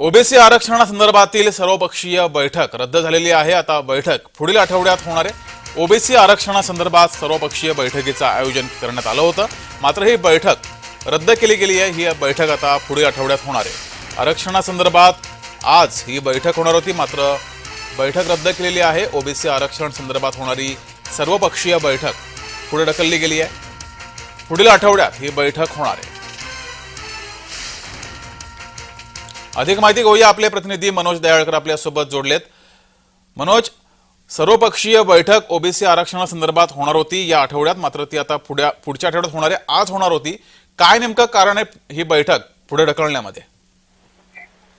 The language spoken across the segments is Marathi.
ओबीसी आरक्षणासंदर्भातील सर्वपक्षीय बैठक रद्द झालेली आहे. आता बैठक पुढील आठवड्यात होणार आहे. ओबीसी आरक्षणासंदर्भात सर्वपक्षीय बैठकीचं आयोजन करण्यात आलं होतं. मात्र ही बैठक रद्द केली गेली आहे. ही बैठक आता पुढील आठवड्यात होणार आहे. आरक्षणासंदर्भात आज ही बैठक होणार होती. मात्र बैठक रद्द केलेली आहे. ओबीसी आरक्षण संदर्भात होणारी सर्वपक्षीय बैठक पुढे ढकलली गेली आहे. पुढील आठवड्यात ही बैठक होणार आहे. अधिक माहिती घेऊया आपले प्रतिनिधी मनोज दयाळकर आपल्यासोबत जोडलेत. मनोज सर्वपक्षीय बैठक ओबीसी आरक्षणासंदर्भात होणार होती या आठवड्यात मात्र ती आता पुढ्या पुढच्या आठवड्यात होणार आहे आज होणार होती. काय नेमकं कारण आहे ही बैठक पुढे ढकलण्यामध्ये?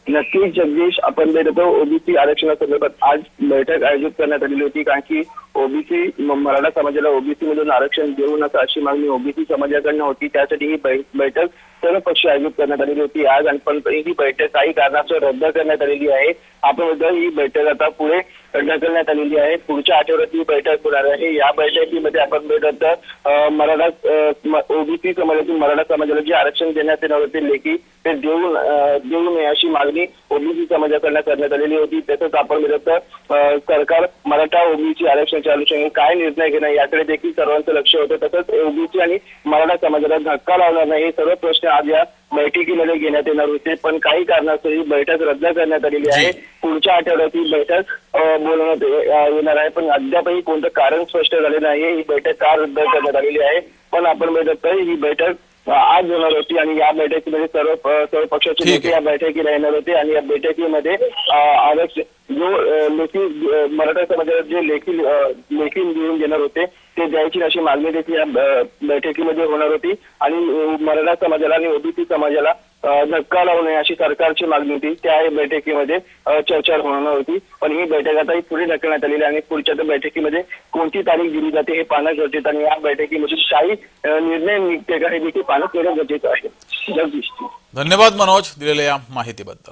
नक्कीच जगदीश आपण देतो ओबीसी आरक्षणासंदर्भात आज बैठक आयोजित करण्यात आलेली होती कारण की ओबीसी मराठा समाजाला ओबीसी मधून आरक्षण देऊ नका अशी मागणी ओबीसी समाजाकडनं होती. त्यासाठी ही बैठक सर्व पक्ष आयोजित करण्यात आलेली होती. आज आणि पण ही बैठक काही कारणास्तव रद्द करण्यात आलेली आहे. आपण ही बैठक आता पुढे ढकलण्यात आलेली आहे. पुढच्या आठवड्यात ही बैठक होणार आहे. या बैठकीमध्ये आपण भेटत मराठा ओबीसी समाजातील मराठा समाजाला जे आरक्षण देण्यात येणार होते लेखी ते देऊ देऊ नये अशी मागणी ओबीसी समाजाकडनं करण्यात आलेली होती. तसंच आपण भेटत सरकार मराठा ओबीसी आरक्षणाच्या अनुषंगाने काय निर्णय घेणार याकडे देखील सर्वांचं लक्ष होतं. तसंच ओबीसी आणि मराठा समाजाला धक्का लावणार नाही हे सर्व प्रश्न आज या बैठकीमध्ये घेण्यात येणार होते. पण काही कारणास्तव ही बैठक रद्द करण्यात आलेली आहे. पुढच्या आठवड्यात ही बैठक बोलवण्यात येणार आहे. पण अद्यापही कोणतं कारण स्पष्ट झाले नाही ही बैठक का रद्द करण्यात आलेली आहे? पण आपण बघत ही बैठक आज होणार होती आणि या बैठकीमध्ये सर्व सर्व पक्षाचे नेते. या बैठकीला येणार होते आणि या बैठकीमध्ये आरक्षण जो लेखी मराठा समाजाला जे लेखी लेखी लिहून देणार होते ते द्यायची अशी मागणी देखील या बैठकीमध्ये होणार होती आणि मराठा समाजाला आणि ओबीसी समाजाला धक्का लावणे अशी सरकारची मागणी होती. त्या बैठकीमध्ये चर्चा होणार होती. पण ही बैठक आता पुढे ढकलण्यात आलेली आणि पुढच्या त्या बैठकीमध्ये कोणती तारीख दिली जाते हे पाहणं गरजेचं आणि या बैठकीमध्ये काही निर्णय निघते का हे देखील पाहणं तेवढं गरजेचं आहे. जगदीश. धन्यवाद मनोज दिलेल्या या माहितीबद्दल.